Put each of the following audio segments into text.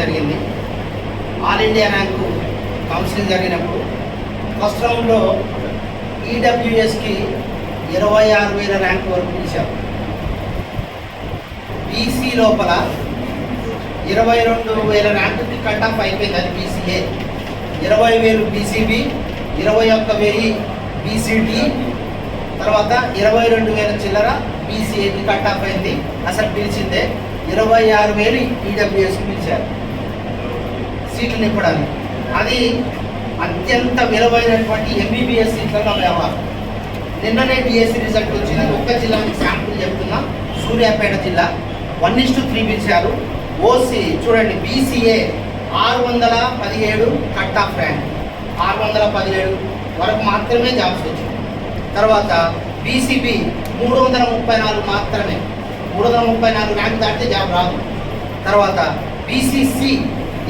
జరిగింది. All India rank counselling జరిగినప్పుడు first రౌండ్లో ఈడబ్ల్యూఎస్కి ఇరవై ఆరు వేల ర్యాంక్ వరకు పిలిచారు బీసీ లోపల ఇరవై రెండు వేల ర్యాంకుకి కట్ ఆఫ్ అయిపోయింది అది బీసీఏ. ఇరవై వేలు బీసీబీ ఇరవై ఒక్క వెయ్యి బీసీటీ తర్వాత ఇరవై రెండు వేల చిల్లర బీసీఏకి కట్ ఆఫ్ అయింది. అసలు పిలిచిందే. ఇరవై ఆరు వేలు ఈడబ్ల్యూఎస్కి పిలిచారు. సీట్లు నింపడానికి అది అత్యంత విలువైనటువంటి ఎంబీబీఎస్ సీట్లలో వ్యవహారం. నిన్ననే డిఎస్సి రిజల్ట్ వచ్చిన ఒక్క జిల్లా శాంపుల్ చెప్తున్నా. సూర్యాపేట జిల్లా. వన్ ఇస్ టు త్రీ పిలిచారు. ఓసీ చూడండి బీసీఏ ఆరు వందల పదిహేడు కట్ ఆఫ్ ర్యాంక్. ఆరు వందల పదిహేడు వరకు మాత్రమే జాబ్స్ వచ్చింది. తర్వాత బీసీబీ మూడు వందల ముప్పై నాలుగు మాత్రమే. మూడు వందల ముప్పై నాలుగు ర్యాంక్ దాటితే జాబ్ రాదు. తర్వాత బీసీసీ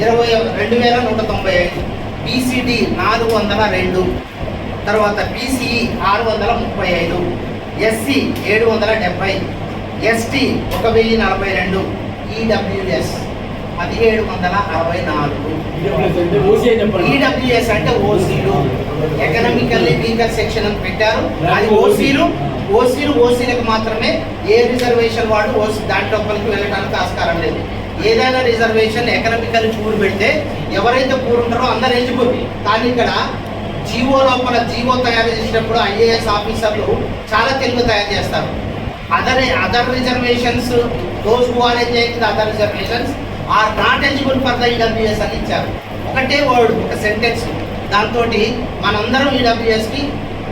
ఇరవై రెండు వేల నూట తొంభై ఐదు బీసీడి నాలుగు వందల రెండు తర్వాత బీసీఈ ఆరు వందల ముప్పై ఐదు ఎస్సీ ఏడు వందల డెబ్బై ఎస్టీ ఒక వెయ్యి నలభై రెండు ఈడబ్ల్యూఎస్ పదిహేడు వందల అరవై నాలుగు. ఈడబ్ల్యూఎస్ అంటే ఓసీలు ఎకనామికల్లీ వీకర్ సెక్షన్ అని పెట్టారు. అది ఓసీలు ఓసీలు ఓసీలకు మాత్రమే ఏ రిజర్వేషన్ వాడు ఓసీ దాంట్లోపలికి వెళ్ళడానికి ఆస్కారం లేదు. ఏదైనా రిజర్వేషన్ ఎకనామికల్ చూడు పెడితే ఎవరైతే కూరుంటారో అందరు ఎలిజిబుల్. కానీ ఇక్కడ జీవో లోపల జీవో తయారు చేసినప్పుడు ఐఏఎస్ ఆఫీసర్లు చాలా తెలుగు తయారు చేస్తారు. Other other reservations those who are enjoying other reservations are not eligible for the EWS అని ఇచ్చారు. ఒకటే వర్డ్ ఒక సెంటెన్స్ దాంతో మనందరం ఈడబ్ల్యూఎస్కి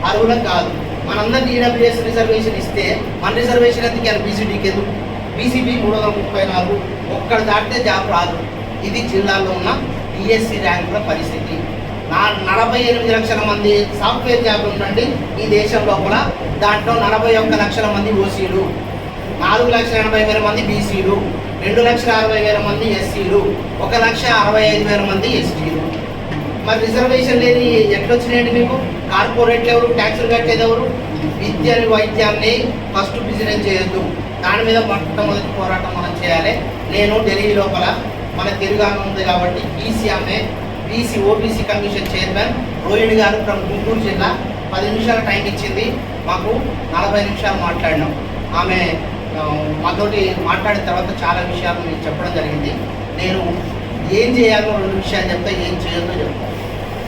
అర్హులం కాదు. మనందరం ఈడబ్ల్యూఎస్ రిజర్వేషన్ ఇస్తే మన రిజర్వేషన్ ఎందుకు ఇవ్వాలి బీసీడీకి ఎందుకు? బీసీబీ మూడు వందల ముప్పై నాలుగు ఒక్కడ దాటితే జాబ్ రాదు. ఇది జిల్లాలో ఉన్న డిఎస్సి ర్యాంకుల పరిస్థితి. నా నలభై ఎనిమిది లక్షల మంది సాఫ్ట్వేర్ జాబ్లు ఉండండి ఈ దేశం లోపల దాంట్లో నలభై ఒక్క లక్షల మంది ఓసీలు నాలుగు లక్షల ఎనభై వేల మంది బీసీలు రెండు లక్షల అరవై వేల మంది ఎస్సీలు ఒక లక్ష అరవై ఐదు వేల మంది ఎస్టీలు. మరి రిజర్వేషన్ లేని ఎట్లొచ్చినాయండి మీకు? కార్పొరేట్లు ఎవరు ట్యాక్సులు కట్టేది ఎవరు విద్యని వైద్యాన్ని ఫస్ట్ బిజినెస్ చేయొద్దు. దాని మీద మొట్టమొదటి పోరాటం మనం చేయాలి. నేను ఢిల్లీ లోపల మన తెలుగు ఉంది కాబట్టి బీసీ ఆమె BC OBC commission chairman Rohini గారు ఫ్రమ్ గుంటూరు జిల్లా పది నిమిషాల టైం ఇచ్చింది. మాకు నలభై నిమిషాలు మాట్లాడినాం. ఆమె మాతోటి మాట్లాడిన తర్వాత చాలా విషయాలు మీకు చెప్పడం జరిగింది. నేను ఏం చేయాలో రెండు విషయాలు చెప్తా ఏం చేయాలో చెప్తాను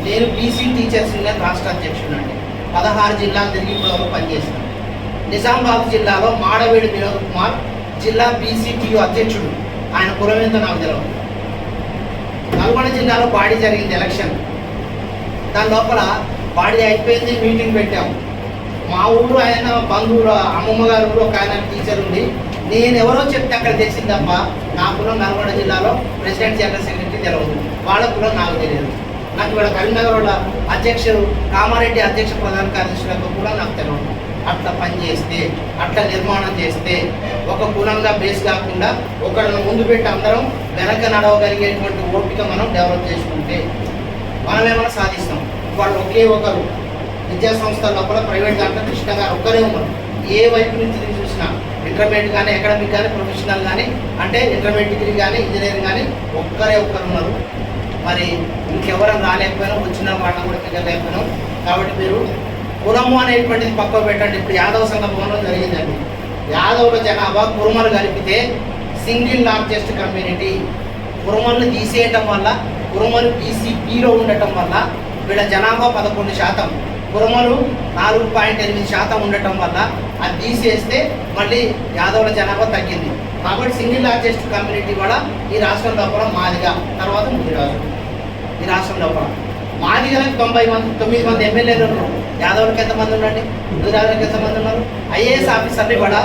నేను బీసీ టీచర్స్ యూనియన్ రాష్ట్ర అధ్యక్షుడు అండి. పదహారు జిల్లాలు తిరిగి ఇప్పటివరకు పనిచేశాను. నిజామాబాద్ జిల్లాలో మాడవేడి వినోద్ కుమార్ జిల్లా బీసీటీయు అధ్యక్షుడు. ఆయన కులం నాకు తెలియదు నల్గొండ జిల్లాలో బాడీ జరిగింది ఎలక్షన్. దాని లోపల బాడీ అయిపోయింది మీటింగ్ పెట్టాము మా ఊరు ఆయన బంధువులు అమ్మమ్మ గారు ఊరు ఒక ఆయన టీచర్ ఉంది. నేను ఎవరో చెప్తే అక్కడ తెలిసింది తప్ప నా కులం నల్గొండ జిల్లాలో ప్రెసిడెంట్ జనరల్ సెక్రటరీ తెలియదు వాళ్ళ కులం నాకు తెలియదు. నాకు ఇక్కడ కరీంనగర్ వాళ్ళ అధ్యక్షుడు కామారెడ్డి అధ్యక్ష ప్రధాన కార్యదర్శులకు కూడా నాకు తెలియదు అట్లా పని చేస్తే అట్లా నిర్మాణం చేస్తే ఒక కులంగా బేస్ కాకుండా ఒకళ్ళని ముందు పెట్టి అందరం వెనక నడవగలిగేటువంటి ఓపిక మనం డెవలప్ చేసుకుంటే మనం ఏమైనా సాధిస్తాం. వాళ్ళు ఒకే ఒకరు విద్యా సంస్థల లోపల ప్రైవేట్ దాంట్లో కృష్ణ గారు ఒక్కరే ఉన్నారు. ఏ వైపు నుంచి చూసినా ఇంటర్మీడియట్ కానీ అకాడమిక్ కానీ ప్రొఫెషనల్ కానీ అంటే ఇంటర్మీడియట్ డిగ్రీ కానీ ఇంజనీరింగ్ కానీ ఒక్కరే ఒక్కరు ఉన్నారు. మరి ఇంకెవరం రాలేకపోయినా వచ్చిన వాళ్ళని కూడా తిరగలేకపోయినాం కాబట్టి మీరు కులము అనేటువంటిది పక్క పెట్టండి. ఇప్పుడు యాదవ సందర్భంలో జరిగిందండి. యాదవుల జనాభా కురుమలు కలిపితే సింగిల్ లార్జెస్ట్ కమ్యూనిటీ కురుమల్ని తీసేయటం వల్ల కురుమలు బీసీపీలో ఉండటం వల్ల వీళ్ళ జనాభా పదకొండు శాతం. కురుమలు నాలుగు పాయింట్ ఎనిమిది శాతం ఉండటం వల్ల అది తీసేస్తే మళ్ళీ యాదవుల జనాభా తగ్గింది. కాబట్టి సింగిల్ లార్జెస్ట్ కమ్యూనిటీ కూడా ఈ రాష్ట్రం లోపల మాదిగా తర్వాత ముదిరాజు ఈ రాష్ట్రం లోపల. మాదిగలకు తొంభై మంది తొమ్మిది మంది ఎమ్మెల్యేలు ఉన్నారు. యాదవులకు ఎంతమంది ఉండండి? ముదిరాజులకు ఎంతమంది ఉన్నారు? ఐఏఎస్ ఆఫీసర్ని కూడా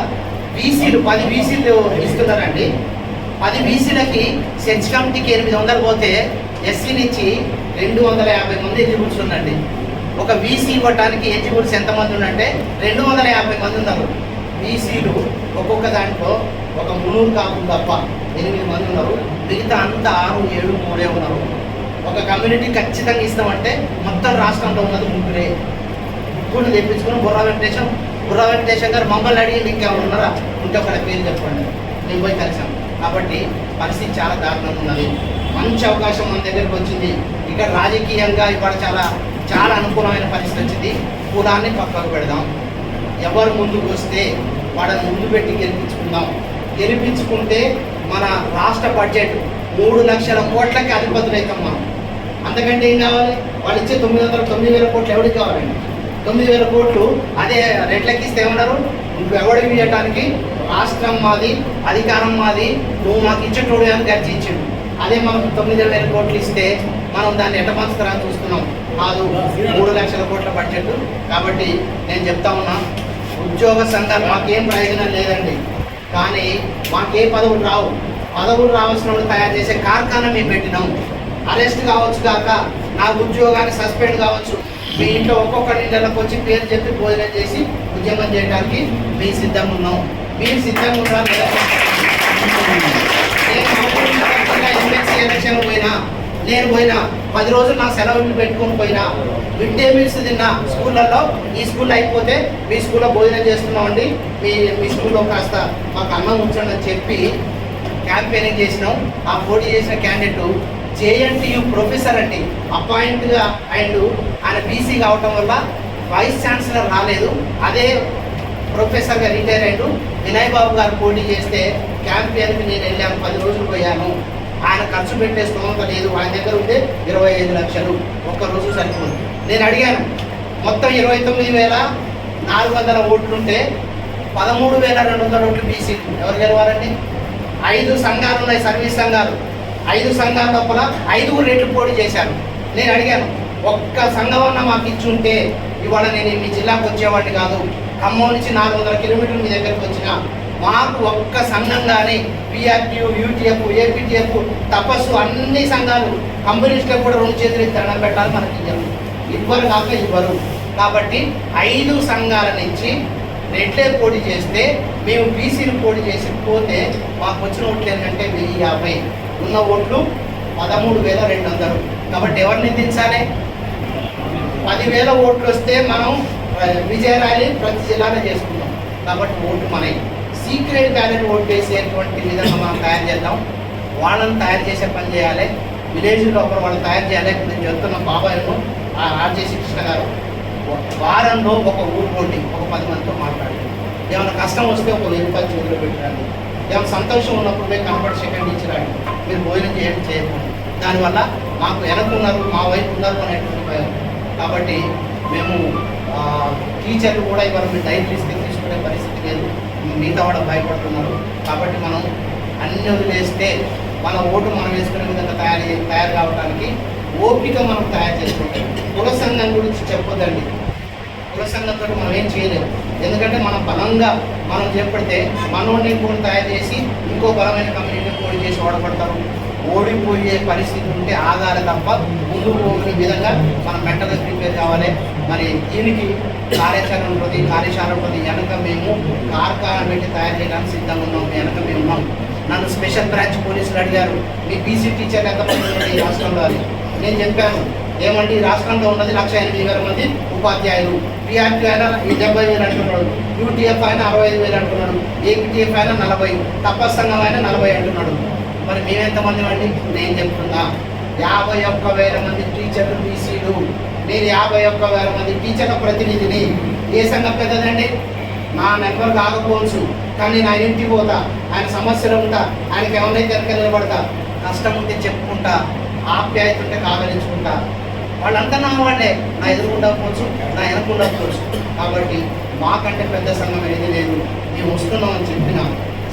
బీసీలు పది బీసీలు ఇస్తున్నారండి పది బీసీలకి సెర్చ్ కమిటీకి ఎనిమిది వందలు పోతే ఎస్సీ నుంచి రెండు వందల యాభై మంది ఎలిజిబుల్స్ ఉందండి ఒక బీసీ ఇవ్వడానికి ఎలిజిబుల్స్ ఎంతమంది ఉందంటే రెండు వందల యాభై మంది ఉన్నారు. బీసీలు ఒక్కొక్క దాంట్లో ఒక మున్నూరు కాకుండా తప్ప ఎనిమిది మంది ఉన్నారు. మిగతా అంతా ఆరు ఏడు మూడే ఉన్నారు. ఒక కమ్యూనిటీ ఖచ్చితంగా ఇస్తామంటే మొత్తం రాష్ట్రంలో ఉన్నది ముగ్గురే. ముగ్గురు తెప్పించుకుని బుర్రా వెంకటేశం బుర్రా వెంకటేశం గారు మమ్మల్ని అడిగి ఇంకా ఉన్నారా? ఉంటే ఒకటి పేరు చెప్పండి. నేను పోయి కలిసాం. కాబట్టి పరిస్థితి చాలా దారుణంగా ఉన్నది. మంచి అవకాశం మన దగ్గరికి వచ్చింది. ఇక్కడ రాజకీయంగా ఇవాళ చాలా చాలా అనుకూలమైన పరిస్థితి వచ్చింది. కులాన్ని పక్కకు పెడదాం. ఎవరు ముందుకు వస్తే వాళ్ళని ముందు పెట్టి గెలిపించుకుందాం. గెలిపించుకుంటే మన రాష్ట్ర బడ్జెట్ మూడు లక్షల కోట్లకి అధిపతులైతాం మనం. అంతకంటే ఏం కావాలి? వాళ్ళు ఇచ్చే తొమ్మిది వందల తొమ్మిది వేల కోట్లు ఎవరికి కావాలండి? తొమ్మిది వేల కోట్లు అదే రేట్లకి ఇస్తే ఏమన్నారు ఎవడికి ఇవ్వటానికి రాష్ట్రం మాది అధికారం మాది నువ్వు మాకు ఇచ్చేటోడు అని గర్జించాడు అదే మనకు తొమ్మిది వేల కోట్లు ఇస్తే మనం దాన్ని ఎట పంచుతారని చూస్తున్నాం. కాదు మూడు లక్షల కోట్ల బడ్జెట్. కాబట్టి నేను చెప్తా ఉన్నా ఉద్యోగ సంఘాలు మాకేం ప్రయోజనం లేదండి. కానీ మాకే పదవులు రావు. పదవులు రావాల్సిన వాళ్ళు తయారు చేసే కార్ఖానా మేము పెట్టినాం. అరెస్ట్ కావచ్చు కాక నా ఉద్యోగాన్ని సస్పెండ్ కావచ్చు. మీ ఇంట్లో ఒక్కొక్కరి ఇళ్ళకి వచ్చి పేరు చెప్పి భోజనం చేసి ఉద్యమం చేయడానికి మేము సిద్ధంగా ఉన్నాం. మీరు సిద్ధంగా ఉన్నారు నేను ఎమ్మెల్సీ ఎలక్షన్ పోయినా నేను పోయినా పది రోజులు నా సెలవులు పెట్టుకొని పోయినా మిడ్ డే మీల్స్ తిన్నా స్కూళ్ళల్లో ఈ స్కూల్ అయిపోతే మీ స్కూల్లో భోజనం చేస్తున్నామండి. మీ మీ స్కూల్లో కాస్త మాకు అన్నం ఉంచండి అని చెప్పి క్యాంపెయినింగ్ చేసినాం. ఆ పోటీ చేసిన క్యాండిడేట్ జేఎన్టీయు ప్రొఫెసర్ అండి. అపాయింట్గా అండ్ ఆయన బీసీ కావటం వల్ల వైస్ ఛాన్సలర్ రాలేదు. అదే ప్రొఫెసర్గా రిటైర్ అయ్యాడు. వినయ్ బాబు గారు పోటీ చేస్తే క్యాంపియన్కి నేను వెళ్ళాను. పది రోజులు పోయాను. ఆయన ఖర్చు పెట్టే స్తోమత లేదు. ఆయన దగ్గర ఉంటే ఇరవై ఐదు లక్షలు. ఒక్క రోజు సరిపోదు. నేను అడిగాను మొత్తం ఇరవై తొమ్మిది వేల నాలుగు వందల ఓట్లుంటే పదమూడు వేల రెండు వందల ఓట్లు బీసీ ఎవరు గెలవాలండి? ఐదు సంఘాలు ఉన్నాయి సర్వీస్ సంఘాలు. ఐదు సంఘాల లోపల ఐదుగురు రెట్లు పోటీ చేశారు. నేను అడిగాను ఒక్క సంఘం అన్న మాకు ఇచ్చుంటే ఇవాళ నేను మీ జిల్లాకు వచ్చేవాడిని కాదు. ఖమ్మం నుంచి నాలుగు వందల కిలోమీటర్లు మీ దగ్గరికి వచ్చిన మాకు ఒక్క సంఘం కానీ పిఆర్టీయు యూటీఎఫ్ ఏపీటీఎఫ్ తపస్సు అన్ని సంఘాలు కమ్యూనిస్టులకు కూడా రెండు చేతులు తరణం పెట్టాలి మనకి ఇవ్వరు ఇవ్వరు కాక ఇవ్వరు. కాబట్టి ఐదు సంఘాల నుంచి రెడ్లే పోటీ చేస్తే మేము బీసీలు పోటీ చేసి పోతే మాకు వచ్చిన ఓట్లు ఏంటంటే వెయ్యి యాభై. ఉన్న ఓట్లు పదమూడు వేల రెండు వందలు. కాబట్టి ఎవరిని దించాలి పదివేల ఓట్లు వస్తే మనం విజయ ర్యాలీ ప్రతి జిల్లాలో చేసుకుందాం. కాబట్టి ఓటు మనవి. సీక్రెట్ బ్యాలెట్ ఓటు వేసేటువంటి విధంగా మనం తయారు చేద్దాం. వాళ్ళని తయారు చేసే పని చేయాలి. విలేజ్ లోపల వాళ్ళు తయారు చేయాలి. ఇప్పుడు నేను చెప్తున్న బాబాయ్ను ఆర్జేసి కృష్ణ గారు. వారంలో ఒక ఊరు పోటీ ఒక పది మందితో మాట్లాడండి ఏమైనా కష్టం వస్తే ఒక వెయ్యి పది చేతిలో పెట్టిరండి. ఏమైనా సంతోషం ఉన్నప్పుడు పోయి కనపడి సెకండ్ ఇచ్చిరండి. మీరు భోజనం చేయండి చేయకుండా దానివల్ల మాకు వెనక ఉన్నారు మా వైపు ఉన్నారు అనేటువంటి భయం. కాబట్టి మేము టీచర్లు కూడా ఇవాళ మీరు డైట్ తీసుకెళ్ళి తీసుకునే పరిస్థితి లేదు. మిగతా వాళ్ళు భయపడుతున్నారు. కాబట్టి మనం అన్ని వదిలేస్తే మన ఓటు మనం వేసుకునే విధంగా తయారు తయారు కావడానికి ఓపిక మనం తయారు చేసుకుంటాం కుల సంఘం గురించి చెప్పొద్దండి. కుల మనం ఏం చేయలేము ఎందుకంటే మనం బలంగా మనం చేపడితే మనోడిని కూడా తయారు చేసి ఇంకో బలమైన కమ్యూనిటీని కూడా చేసి ఓడపడతారు ఓడిపోయే పరిస్థితి ఉంటే ఆధార తప్ప ముందు పోని విధంగా మనం మెంటల్గా ప్రిపేర్ కావాలి. మరి దీనికి కార్యాచరణ ఉంటుంది కార్యశాల ఉంటుంది. వెనక మేము కార్ఖానా పెట్టి తయారు చేయడానికి సిద్ధంగా ఉన్నాం. వెనక మేము ఉన్నాం. నన్ను స్పెషల్ బ్రాంచ్ పోలీసులు అడిగారు. మీ బీసీ టీచర్ ఎంతమంది పని ఈ రాష్ట్రంలో అని. నేను చెప్పాను. ఏమంటే ఈ రాష్ట్రంలో ఉన్నది లక్ష ఎనిమిది వేల మంది ఉపాధ్యాయులు. పిఆర్టీ అయినా డెబ్బై వేలు అంటున్నాడు. యూటీఎఫ్ అయినా అరవై ఐదు వేలు అంటున్నాడు. ఏపీటీఎఫ్ అయినా నలభై. తపస్సంగం అయినా నలభై అంటున్నాడు. మరి మేమెంతమంది అండి నేను చెప్తున్నా. యాభై ఒక్క వేల మంది టీచర్లు బీసీలు. నేను యాభై ఒక్క వేల మంది టీచర్ల ప్రతినిధిని. ఏ సంఘం పెద్దదండి? నా నెంబర్ కాకపోవచ్చు. కానీ నా ఇంటికి పోతా. ఆయన సమస్యలు ఉంటా. ఆయనకి ఎవరైతే వెనక నిలబడతా? కష్టం ఉంటే చెప్పుకుంటా. ఆప్యాయత ఉంటే కాదలించుకుంటా. వాళ్ళంతా నా వాళ్ళే. నా ఎదురుకుండా పోవచ్చు నా వెనకుండా పోవచ్చు. కాబట్టి మాకంటే పెద్ద సంఘం ఏది లేదు. మేము వస్తున్నామని చెప్పిన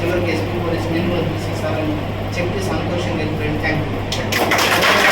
చివరికి ఎస్పీ పోలీస్ నేను కూడా తీసేసారని చెప్పి సంతోషంగా వెళ్ళిపోయింది థ్యాంక్ యూ